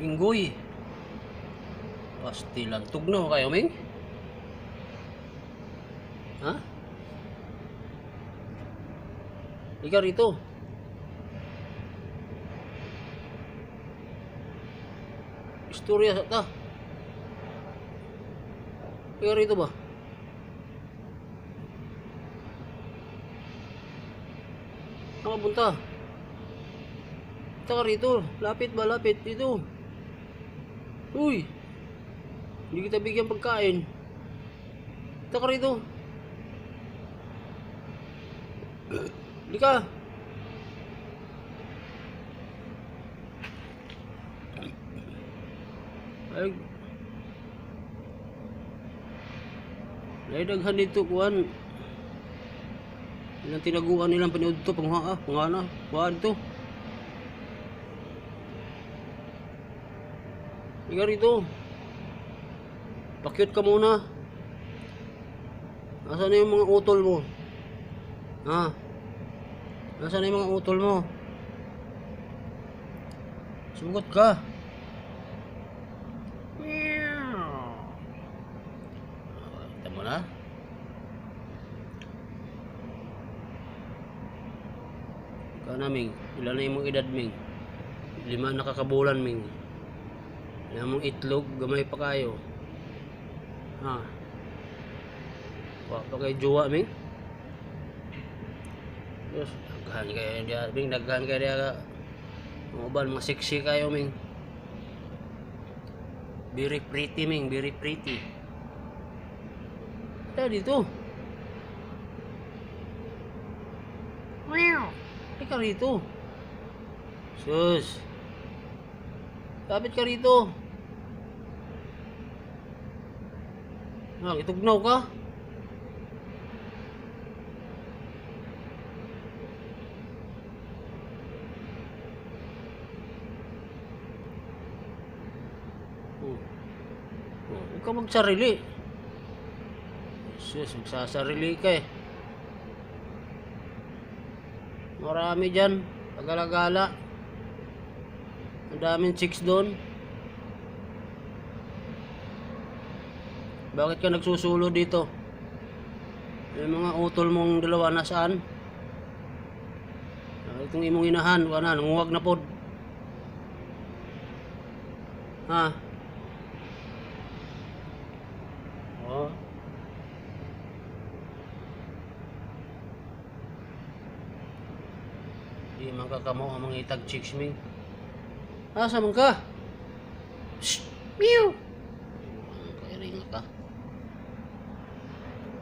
Minggoy. Pastilan. Tugnaw kayo, Ming? Ha? Ika rito. Istorya sa ta. Ika rito ba? Nakabunta. Taka rito. Lapit ba? Lapit. Dito. Uy. Hindi kita bigyan pagkain. Taka rito. Hindi ka. Ay. Ay daghan dito kuan. Ilang tinaguan nilang panood to pangha pangana. Kuan to. Ika rito. Pakyut ka muna. Nasaan na yung mga utol mo? Ha? Nasaan na yung mga utol mo? Sugot ka. Kita mo na? Ikaw na, Ming. Ilan na yung mga edad, Ming? Lima nakakabulan, Ming. Ilan mong itlog, gamay pa kayo. Ha? Wa pa kay jowa, Ming? Yes, daghan kayo dia, Ming. Daghan kayo dia. Mga uban, mga sexy kayo, Ming. Very pretty, Ming. Very pretty. Kaya dito. Meow. Ika rito. Sus. Kapit ka rito. Ah, itugnaw ka? Huwag ka magsarili. Sus, magsasarili ka eh. Marami dyan. Pagala-gala. Ang daming chicks doon. Bakit ka nagsusulo dito? Yung mga utol mong dalawa nasaan? Itong imong inahan, wala, nanguwag na pod. Ha? Oh. Di man kakamo ang mga itag chicks ming. Asa man ka? Shh! Meow!